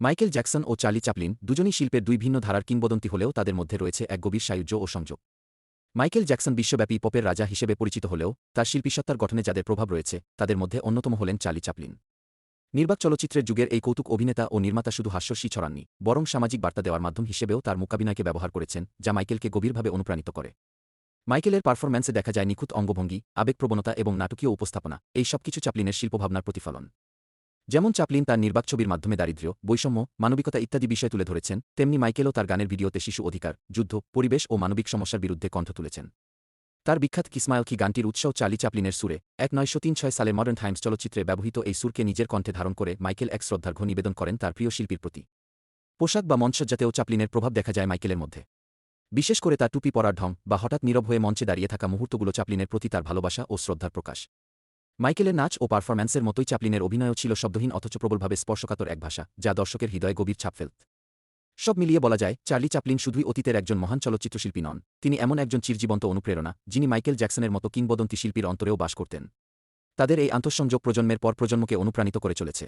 Michael Jackson ও Charlie Chaplin দুজনই শিল্পের দুই ভিন্ন ধারার কিংবদন্তি হলেও তাদের মধ্যে রয়েছে এক গভীর সায়ুজ্য ও সংযোগ। মাইকেল জ্যাকসন বিশ্বব্যাপী পপের রাজা হিসেবে পরিচিত হলেও তার শিল্পীসত্তার গঠনে যাদের প্রভাব রয়েছে, তাদের মধ্যে অন্যতম হলেন চার্লি চাপলিন নির্বাক চলচ্চিত্রের যুগের এই কৌতুক অভিনেতা ও নির্মাতা শুধু হাস্যস্যী ছড়াননি, বরং সামাজিক বার্তা দেওয়ার মাধ্যম হিসেবেও তার মোকাবিনয়কে ব্যবহার করেছেন, যা মাইকেলকে গভীরভাবে অনুপ্রাণিত করে। মাইকেলের পারফরম্যান্সে দেখা যায় নিখুঁত অঙ্গভঙ্গি, আবেগপ্রবণতা এবং নাটকীয় উপস্থাপনা, এই সবকিছু চাপলিনের শিল্পভাবনার প্রতিফলন। যেমন চাপলিন তার নির্বাক ছবির মাধ্যমে দারিদ্র্য, বৈষম্য, মানবিকতা ইত্যাদি বিষয় তুলে ধরেছেন, তেমনি মাইকেলও তার গানের ভিডিওতে শিশু অধিকার, যুদ্ধ, পরিবেশ ও মানবিক সমস্যার বিরুদ্ধে কণ্ঠ তুলেছেন। তার বিখ্যাত কিসমাইল কি গানটির উৎসাহ চার্লি চাপলিনের সুরে, এক নয়শো তিন ছয় সালে মডার্ন টাইমস চলচ্চিত্রে ব্যবহৃত এই সুরকে নিজের কণ্ঠে ধারণ করে মাইকেল এক শ্রদ্ধার্ঘ্য নিবেদন করেন তার প্রিয় শিল্পীর প্রতি। পোশাক বা মঞ্চসজ্জাতেও চাপলিনের প্রভাব দেখা যায় মাইকেলের মধ্যে। বিশেষ করে তার টুপি পরার ঢং বা হঠাৎ নীরব হয়ে মঞ্চে দাঁড়িয়ে থাকা মুহূর্তগুলো চাপলিনের প্রতি তার ভালোবাসা ও শ্রদ্ধার প্রকাশ। মাইকেলের নাচ ও পারফরম্যান্সের মতোই চাপলিনের অভিনয়ও ছিল শব্দহীন অথচ প্রবলভাবে স্পর্শকাতর এক ভাষা, যা দর্শকের হৃদয়ে গভীর ছাপ ফেলত। সব মিলিয়ে বলা যায়, চার্লি চাপলিন শুধুই অতীতের একজন মহান চলচ্চিত্রশিল্পী নন, তিনি এমন একজন চিরজীবন্ত অনুপ্রেরণা, যিনি মাইকেল জ্যাকসনের মতো কিংবদন্তি শিল্পীর অন্তরেও বাস করতেন। তাদের এই আন্তঃসংযোগ প্রজন্মের পর প্রজন্মকে অনুপ্রাণিত করে চলেছে।